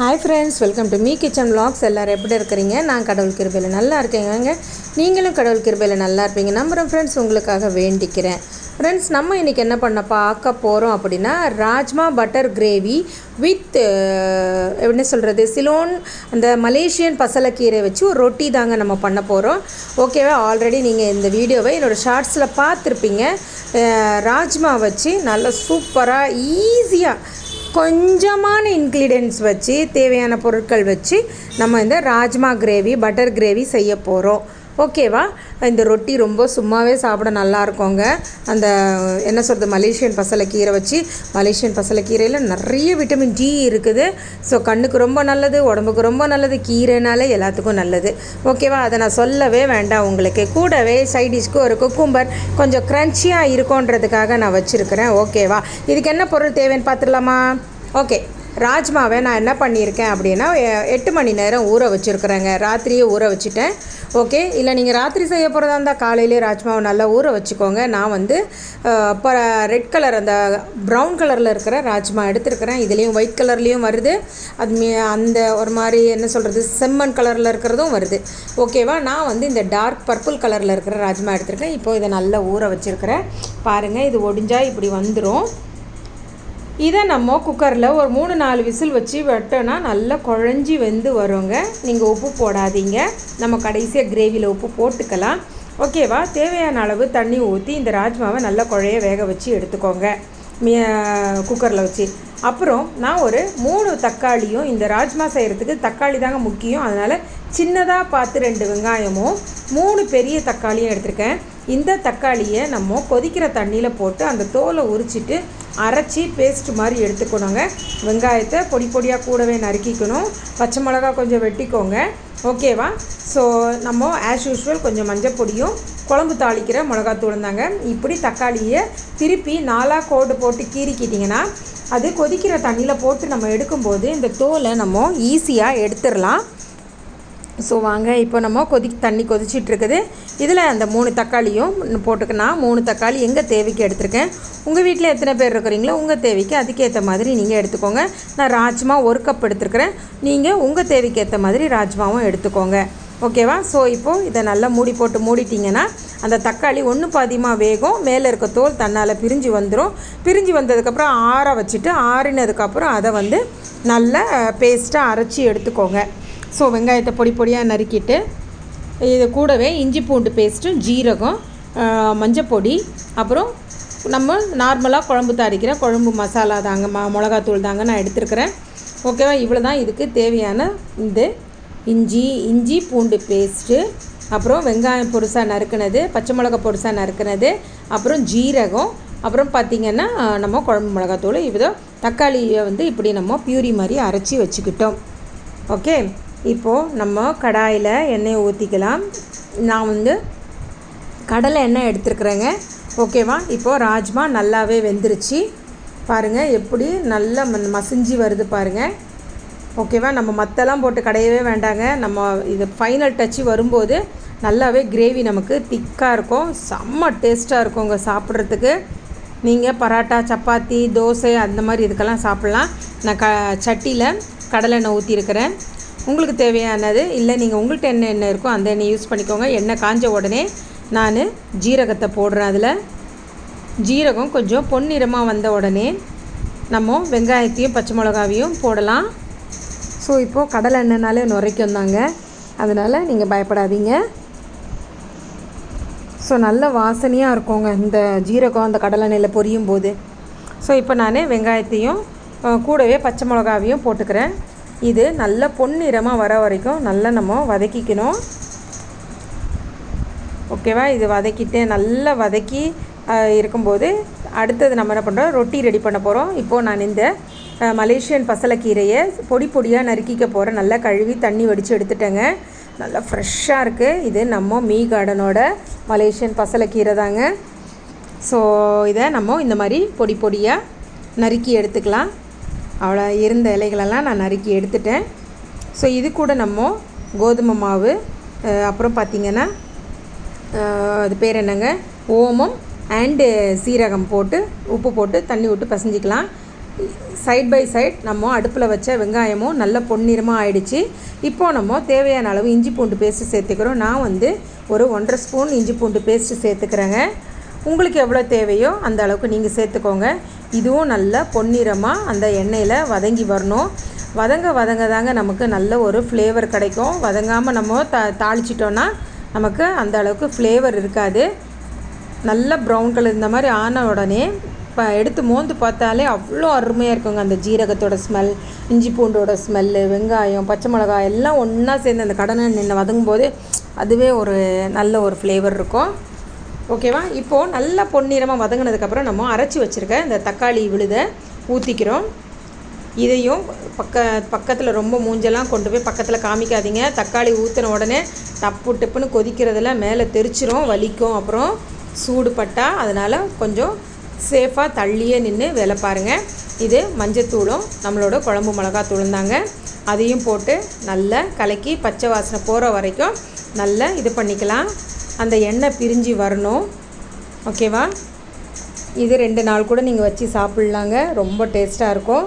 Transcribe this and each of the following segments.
Hi friends welcome to me kitchen vlogs எல்லோரும் எப்படி இருக்கிறீங்க? நான் கடவுள் கிருபையில் நல்லா இருக்கேங்க. நீங்களும் கடவுள் கிருபையில் நல்லா இருப்பீங்க. நம்புகிறேன் ஃப்ரெண்ட்ஸ் உங்களுக்காக வேண்டிக்கிறேன். ஃப்ரெண்ட்ஸ் நம்ம இன்றைக்கி என்ன பண்ண பார்க்க போகிறோம் அப்படின்னா ராஜ்மா பட்டர் கிரேவி வித் என்ன சொல்கிறது சிலோன் அந்த மலேசியன் பசலக்கீரை வச்சு ஒரு ரொட்டி தாங்க நம்ம பண்ண போகிறோம் ஓகேவா ஆல்ரெடி நீங்கள் இந்த வீடியோவை என்னோடய ஷார்ட்ஸில் பார்த்துருப்பீங்க. ராஜ்மா வச்சு நல்லா சூப்பராக ஈஸியாக கொஞ்சமான இன்க்ரீடியன்ஸ் வச்சு தேவையான பொருட்கள் வச்சு நம்ம இந்த ராஜ்மா கிரேவி பட்டர் கிரேவி செய்ய போகிறோம் ஓகேவா? இந்த ரொட்டி ரொம்ப சும்மாவே சாப்பிட நல்லா இருக்குங்க அந்த என்ன சொல்கிறது மலேசியன் பசலைக்கீரை வச்சு மலேசியன் பசலைக்கீரையில் நிறைய விட்டமின் டி இருக்குது. ஸோ கண்ணுக்கு ரொம்ப நல்லது உடம்புக்கு ரொம்ப நல்லது கீரைனாலே எல்லாத்துக்கும் நல்லது. ஓகேவா? அதை நான் சொல்லவே வேண்டாம் உங்களுக்கு. கூடவே சைடிஷ்க்கு ஒரு குக்கும்பர் கொஞ்சம் க்ரன்ச்சியாக இருக்கும்ன்றதுக்காக நான் வச்சுருக்கிறேன். ஓகேவா? இதுக்கு என்ன பொருள் தேவைன்னு பார்த்துடலாமா? ஓகே. ராஜ்மாவை நான் என்ன பண்ணியிருக்கேன் அப்படின்னா எட்டு மணி நேரம் ஊற வச்சுருக்குறேங்க. ராத்திரியே ஊற வச்சுட்டேன். ஓகே? இல்லை நீங்கள் ராத்திரி செய்ய போகிறதா இருந்தால் காலையிலே ராஜ்மாவை நல்லா ஊற வச்சுக்கோங்க. நான் வந்து இப்போ ரெட் கலர் அந்த ப்ரௌன் கலரில் இருக்கிற ராஜ்மா எடுத்துருக்கிறேன். இதுலேயும் ஒயிட் கலர்லேயும் வருது. அது மீ- அந்த ஒரு மாதிரி என்ன சொல்கிறது செம்மண் கலரில் இருக்கிறதும் வருது. ஓகேவா? நான் வந்து இந்த டார்க் பர்பிள் கலரில் இருக்கிற ராஜ்மா எடுத்திருக்கேன். இப்போ இதை நல்லா ஊற வச்சுருக்கிறேன். பாருங்கள் இது ஒடிஞ்சால் இப்படி வந்துடும் இதை நம்ம குக்கரில் ஒரு மூணு நாலு விசில் வச்சு வெட்டோன்னா நல்லா குழஞ்சி வெந்து வருங்க. நீங்கள் உப்பு போடாதீங்க. நம்ம கடைசியாக கிரேவியில் உப்பு போட்டுக்கலாம். ஓகேவா தேவையான அளவு தண்ணி ஊற்றி இந்த ராஜ்மாவை நல்லா குழைய வேக வச்சு எடுத்துக்கோங்க. குக்கரில் வச்சு. அப்புறம் நான் ஒரு மூணு தக்காளியும் இந்த ராஜ்மா செய்கிறதுக்கு தக்காளி தாங்க முக்கியம். அதனால் சின்னதாக பார்த்து ரெண்டு வெங்காயமும் மூணு பெரிய தக்காளியும் எடுத்திருக்கேன். இந்த தக்காளியை நம்ம கொதிக்கிற தண்ணியில் போட்டு அந்த தோலை உரிச்சிட்டு அரைச்சி பேஸ்ட் மாதிரி எடுத்துக்கணுங்க. வெங்காயத்தை பொடி பொடியாக கூடவே நறுக்கிக்கணும். பச்சை மிளகா கொஞ்சம் வெட்டிக்கோங்க. ஓகேவா ஸோ நம்ம ஆஸ் யூஷுவல் கொஞ்சம் மஞ்சள் பொடியும் குழம்பு தாளிக்கிற மிளகாத்தூளும் தாங்க. இப்படி தக்காளியை திருப்பி நாலாக கோடு போட்டு கீறிக்கிட்டிங்கன்னா அது கொதிக்கிற தண்ணியில் போட்டு நம்ம எடுக்கும்போது இந்த தோலை நம்ம ஈஸியாக எடுத்துடலாம். ஸோ வாங்க இப்போ நம்ம கொதி தண்ணி கொதிச்சிட்டு இருக்குது இதில் அந்த மூணு தக்காளியும் போட்டுக்கணும் மூணு தக்காளி எங்கள் தேவைக்கு எடுத்திருக்கேன். உங்கள் வீட்டில் எத்தனை பேர் இருக்கிறீங்களோ உங்கள் தேவைக்கு அதுக்கேற்ற மாதிரி நீங்கள் எடுத்துக்கோங்க. நான் ராஜ்மா ஒரு கப் எடுத்துருக்கிறேன். நீங்கள் உங்கள் தேவைக்கு ஏற்ற மாதிரி ராஜ்மாவும் எடுத்துக்கோங்க. ஓகேவா? ஸோ இப்போது இதை நல்லா மூடி போட்டு மூடிட்டிங்கன்னா அந்த தக்காளி ஒன்று பாதியமாக வேகும். மேலே இருக்க தோல் தன்னால் பிரிஞ்சு வந்துடும் பிரிஞ்சு வந்ததுக்கப்புறம் ஆற வச்சுட்டு ஆறினதுக்கப்புறம் அதை வந்து நல்லா பேஸ்ட்டாக அரைச்சி எடுத்துக்கோங்க. ஸோ வெங்காயத்தை பொடி பொடியாக நறுக்கிட்டு இது கூடவே இஞ்சி பூண்டு பேஸ்ட்டு ஜீரகம் மஞ்சப்பொடி அப்புறம் நம்ம நார்மலாக குழம்பு தாரிக்கிற குழம்பு மசாலா தாங்க ம மிளகாத்தூள் தாங்க நான் எடுத்துருக்கிறேன். ஓகேவா இவ்வளோ தான் இதுக்கு தேவையான இந்த இஞ்சி இஞ்சி பூண்டு பேஸ்ட்டு அப்புறம் வெங்காயம் பொருசாக நறுக்கினது பச்சை மிளகா பொருசாக நறுக்குனது அப்புறம் ஜீரகம் அப்புறம் பார்த்திங்கன்னா நம்ம குழம்பு மிளகாத்தூள் இதோ தக்காளியை வந்து இப்படி நம்ம பியூரி மாதிரி அரைச்சி வச்சுக்கிட்டோம். ஓகே இப்போது நம்ம கடாயில் எண்ணெயை ஊற்றிக்கலாம் நான் வந்து கடலை எண்ணெய் எடுத்துருக்குறேங்க. ஓகேவா? இப்போது ராஜ்மா நல்லாவே வெந்துருச்சு. பாருங்கள் எப்படி நல்லா மசிஞ்சு வருது பாருங்கள் ஓகேவா? நம்ம மத்தெல்லாம் போட்டு கடையவே வேண்டாங்க. நம்ம இது ஃபைனல் டச்சு வரும்போது நல்லாவே கிரேவி நமக்கு திக்காக இருக்கும். செம்ம டேஸ்ட்டாக இருக்குங்க சாப்பிட்றதுக்கு. நீங்கள் பரோட்டா சப்பாத்தி தோசை அந்த மாதிரி இதுக்கெல்லாம் சாப்பிட்லாம். நான் க சட்டியில் கடலெண்ணெய் ஊற்றிருக்கிறேன் உங்களுக்கு தேவையானது இல்லை நீங்கள் உங்கள்கிட்ட எண்ணெய் எண்ணெய் இருக்கோ அந்த எண்ணெய் யூஸ் பண்ணிக்கோங்க. எண்ணெய் காஞ்ச உடனே நான் ஜீரகத்தை போடுறேன் அதில். ஜீரகம் கொஞ்சம் பொன்னிறமாக வந்த உடனே நம்ம வெங்காயத்தையும் பச்சை மிளகாவையும் போடலாம். ஸோ இப்போது கடலை எண்ணெய்னாலே நுரைக்கும் தாங்க. அதனால் நீங்கள் பயப்படாதீங்க. ஸோ நல்ல வாசனையாக இருக்குங்க இந்த ஜீரகம் அந்த கடலை எண்ணெயில் பொரியும் போது ஸோ இப்போ நான் வெங்காயத்தையும் கூடவே பச்சை மிளகாவையும் போட்டுக்கிறேன். இது நல்ல பொன்னிறமாக வர வரைக்கும் நல்லா நம்ம வதக்கிக்கணும். ஓகேவா? இது வதக்கிட்டு நல்லா வதக்கி இருக்கும்போது அடுத்தது நம்ம என்ன பண்ணுறோம் ரொட்டி ரெடி பண்ண போகிறோம் இப்போது நான் இந்த மலேசியன் பசலைக்கீரையை பொடி பொடியாக நறுக்கிக்க போகிறேன் நல்லா கழுவி தண்ணி வடித்து எடுத்துட்டேங்க. நல்லா ஃப்ரெஷ்ஷாக இருக்குது இது நம்ம மீ கார்டனோட மலேசியன் பசலைக்கீரை தாங்க. ஸோ இதை நம்ம இந்த மாதிரி பொடி பொடியாக நறுக்கி எடுத்துக்கலாம். அவ்வளோ இருந்த இலைகளெல்லாம் நான் நறுக்கி எடுத்துட்டேன். ஸோ இது கூட நம்ம கோதுமை மாவு அப்புறம் பார்த்திங்கன்னா அது பேர் என்னங்க? ஓமம் அண்டு சீரகம் போட்டு உப்பு போட்டு தண்ணி விட்டு பசஞ்சிக்கலாம். சைட் பை சைட் நம்ம அடுப்பில் வச்ச வெங்காயமும் நல்ல பொன்னிறமாக ஆயிடுச்சு. இப்போது நம்ம தேவையான அளவு இஞ்சி பூண்டு பேஸ்ட்டு சேர்த்துக்கிறோம். நான் வந்து ஒரு ஒன்றரை ஸ்பூன் இஞ்சி பூண்டு பேஸ்ட்டு சேர்த்துக்கிறேங்க. உங்களுக்கு எவ்வளோ தேவையோ அந்த அளவுக்கு நீங்கள் சேர்த்துக்கோங்க. இதுவும் நல்ல பொன்னிறமாக அந்த எண்ணெயில் வதங்கி வரணும். வதங்க வதங்க தாங்க நமக்கு நல்ல ஒரு ஃப்ளேவர் கிடைக்கும். வதங்காமல் நம்ம த தாளிச்சிட்டோன்னா நமக்கு அந்த அளவுக்கு ஃப்ளேவர் இருக்காது. நல்ல ப்ரௌன் கலர் இந்த மாதிரி ஆன உடனே இப்போ எடுத்து மோந்து பார்த்தாலே அவ்வளோ அருமையாக இருக்குங்க. அந்த ஜீரகத்தோட ஸ்மெல் இஞ்சி பூண்டோட ஸ்மெல்லு வெங்காயம் பச்சை மிளகாய் எல்லாம் ஒன்றா சேர்ந்து அந்த கடனை நின்று வதங்கும் போது அதுவே ஒரு நல்ல ஒரு ஃப்ளேவர் இருக்கும். ஓகேவா? இப்போது நல்லா பொன்னிறமாக வதங்கினதுக்கப்புறம் நம்ம அரைச்சி வச்சுருக்க இந்த தக்காளி விழுதை ஊற்றிக்கிறோம் இதையும் பக்க பக்கத்தில் ரொம்ப மூஞ்செல்லாம் கொண்டு போய் பக்கத்தில் காமிக்காதீங்க. தக்காளி ஊற்றின உடனே டப்பு டப்புன்னு கொதிக்கிறதுல மேலே தெரிச்சிரும் வலிக்கும். அப்புறம் சூடு பட்டால் அதனால் கொஞ்சம் சேஃபாக தள்ளியே நின்று வேலை பாருங்கள் இது மஞ்சத்தூளும் நம்மளோட குழம்பு மிளகாத்தூளும் தாங்க. அதையும் போட்டு நல்லா கலக்கி பச்சை வாசனை போகிற வரைக்கும் நல்லா இது பண்ணிக்கலாம். அந்த எண்ணெய் பிரிஞ்சு வரணும். ஓகேவா? இது ரெண்டு நாள் கூட நீங்கள் வச்சு சாப்பிட்லாங்க. ரொம்ப டேஸ்ட்டாக இருக்கும்.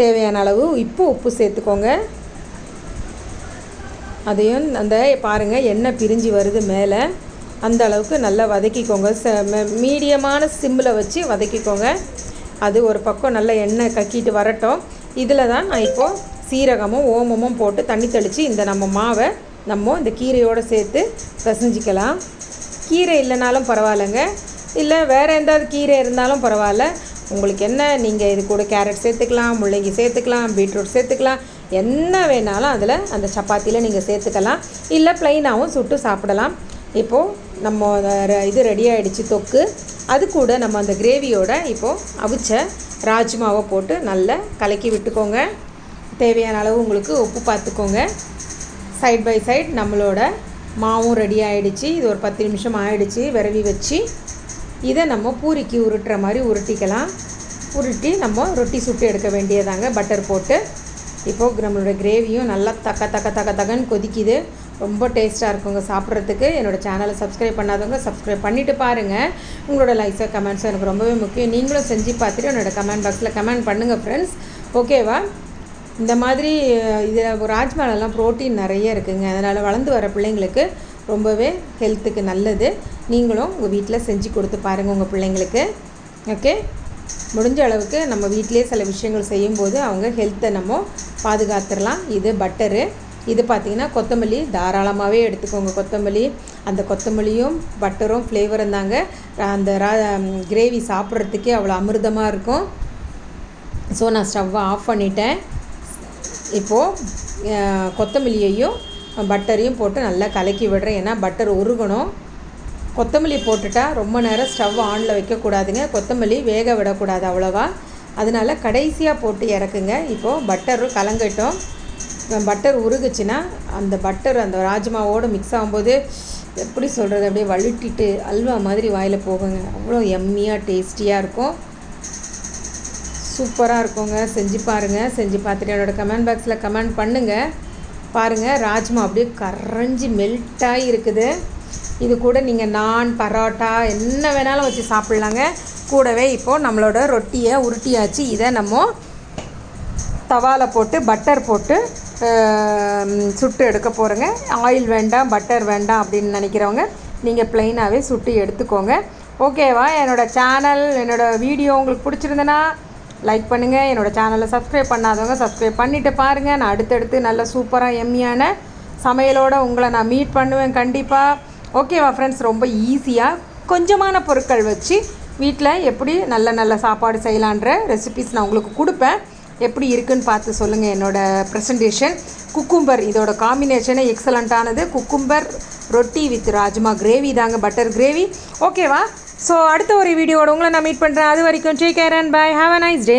தேவையான அளவு இப்போ உப்பு சேர்த்துக்கோங்க. அதையும் அந்த பாருங்கள் எண்ணெய் பிரிஞ்சு வருது மேலே. அந்த அளவுக்கு நல்லா வதக்கிக்கோங்க. ச மீடியமான சிம்மில் வச்சு வதக்கிக்கோங்க. அது ஒரு பக்கம் நல்ல எண்ணெய் கக்கிட்டு வரட்டும். இதில் தான் நான் இப்போது சீரகமும் ஓமமும் போட்டு தண்ணி தெளித்து இந்த நம்ம மாவை நம்ம இந்த கீரையோடு சேர்த்து பிசைஞ்சிக்கலாம் கீரை இல்லைனாலும் பரவாயில்லைங்க. இல்லை வேறு எந்தாவது கீரை இருந்தாலும் பரவாயில்ல. உங்களுக்கு என்ன நீங்கள் இது கூட கேரட் சேர்த்துக்கலாம் முள்ளங்கி சேர்த்துக்கலாம் பீட்ரூட் சேர்த்துக்கலாம். என்ன வேணாலும் அதில் அந்த சப்பாத்தியில் நீங்கள் சேர்த்துக்கலாம். இல்லை ப்ளைனாகவும் சுட்டு சாப்பிடலாம். இப்போது நம்ம இது ரெடி ஆகிடுச்சு தொக்கு. அது கூட நம்ம அந்த கிரேவியோட இப்போது அவிச்ச ராஜ்மாவை போட்டு நல்லா கலக்கி விட்டுக்கோங்க. தேவையான அளவு உங்களுக்கு உப்பு பார்த்துக்கோங்க. சைட் பை சைட் நம்மளோட மாவும் ரெடி ஆகிடுச்சு இது ஒரு பத்து நிமிஷம் ஆகிடுச்சு விரவி வச்சு இதை நம்ம பூரிக்கு உருட்டுற மாதிரி உருட்டிக்கலாம். உருட்டி நம்ம ரொட்டி சுட்டு எடுக்க வேண்டியதாங்க. பட்டர் போட்டு. இப்போது நம்மளோட கிரேவியும் நல்லா தக்க தக்க தக்க தகன்னு கொதிக்குது. ரொம்ப டேஸ்ட்டாக இருக்குங்க சாப்பிட்றதுக்கு. என்னோடய சேனலை சப்ஸ்கிரைப் பண்ணாதவங்க சப்ஸ்கிரைப் பண்ணிவிட்டு பாருங்கள் உங்களோட லைக்ஸாக கமெண்ட்ஸும் எனக்கு ரொம்பவே முக்கியம். நீங்களும் செஞ்சு பார்த்துட்டு என்னோடய கமெண்ட் பாக்ஸில் கமெண்ட் பண்ணுங்கள் ஃப்ரெண்ட்ஸ் ஓகேவா இந்த மாதிரி இதில் ராஜ்மாலெல்லாம் ப்ரோட்டீன் நிறைய இருக்குங்க. அதனால் வளர்ந்து வர பிள்ளைங்களுக்கு ரொம்பவே ஹெல்த்துக்கு நல்லது. நீங்களும் உங்கள் வீட்டில் செஞ்சு கொடுத்து பாருங்கள் உங்கள் பிள்ளைங்களுக்கு. ஓகே? முடிஞ்ச அளவுக்கு நம்ம வீட்டிலே சில விஷயங்கள் செய்யும்போது அவங்க ஹெல்த்தை நம்ம பாதுகாத்துடலாம். இது பட்டரு. இது பார்த்திங்கன்னா கொத்தமல்லி தாராளமாகவே எடுத்துக்கோங்க. கொத்தமல்லி அந்த கொத்தமல்லியும் பட்டரும் ஃப்ளேவரும் தாங்க. அந்த ரா கிரேவி சாப்பிட்றதுக்கே அவ்வளோ அமிர்தமாக இருக்கும். ஸோ நான் ஸ்டவ்வை ஆஃப் பண்ணிட்டேன். இப்போது கொத்தமல்லியையும் பட்டரையும் போட்டு நல்லா கலக்கி விடுறேன். ஏன்னா பட்டர் உருகணும். கொத்தமல்லி போட்டுட்டா ரொம்ப நேரம் ஸ்டவ் ஆனில் வைக்கக்கூடாதுங்க. கொத்தமல்லி வேக விடக்கூடாது அவ்வளோவா. அதனால் கடைசியாக போட்டு இறக்குங்க. இப்போது பட்டரும் கலங்கட்டும். பட்டர் உருகுச்சுன்னா அந்த பட்டர் அந்த ராஜ்மாவோடு மிக்ஸ் ஆகும்போது எப்படி சொல்கிறது அப்படியே வழுட்டிட்டு அல்வா மாதிரி வாயில் போகுங்க. அவ்வளோ எம்மியாக டேஸ்டியாக இருக்கும். சூப்பராக இருக்குங்க. செஞ்சு பாருங்கள் செஞ்சு பார்த்துட்டு என்னோடய கமெண்ட் பாக்ஸில் கமெண்ட் பண்ணுங்கள் பாருங்கள் ராஜ்மா அப்படியே கரைஞ்சி மெல்ட்டாகி இருக்குது. இது கூட நீங்கள் நான் பரோட்டா என்ன வேணாலும் வச்சு சாப்பிட்லாங்க. கூடவே இப்போது நம்மளோட ரொட்டியை உருட்டியாச்சு. இதை நம்ம தவாவில் போட்டு பட்டர் போட்டு சுட்டு எடுக்க போகிறேங்க ஆயில் வேண்டாம் பட்டர் வேண்டாம் அப்படின்னு நினைக்கிறவங்க நீங்கள் ப்ளைனாகவே சுட்டு எடுத்துக்கோங்க. ஓகேவா என்னோடய சேனல் என்னோடய வீடியோ உங்களுக்கு பிடிச்சிருந்தேன்னா லைக் பண்ணுங்கள் என்னோடய சேனலை சப்ஸ்கிரைப் பண்ணாதவங்க சப்ஸ்கிரைப் பண்ணிவிட்டு பாருங்கள் நான் அடுத்தடுத்து நல்ல சூப்பராக எம்மியான சமையலோடு உங்களை நான் மீட் பண்ணுவேன் கண்டிப்பாக ஓகேவா ஃப்ரெண்ட்ஸ் ரொம்ப ஈஸியாக கொஞ்சமான பொருட்கள் வச்சு வீட்டில் எப்படி நல்ல நல்ல சாப்பாடு செய்யலான்ற ரெசிபிஸ் நான் உங்களுக்கு கொடுப்பேன். எப்படி இருக்குன்னு பார்த்து சொல்லுங்கள் என்னோடய ப்ரெசன்டேஷன் குக்கும்பர் இதோட காம்பினேஷனே எக்ஸலண்ட்டானது cucumber roti with rajma gravy தாங்க பட்டர் கிரேவி ஓகேவா ஸோ அடுத்த ஒரு வீடியோட உங்களை நான் மீட் பண்ணுறேன் அது வரைக்கும் take care and bye have a nice day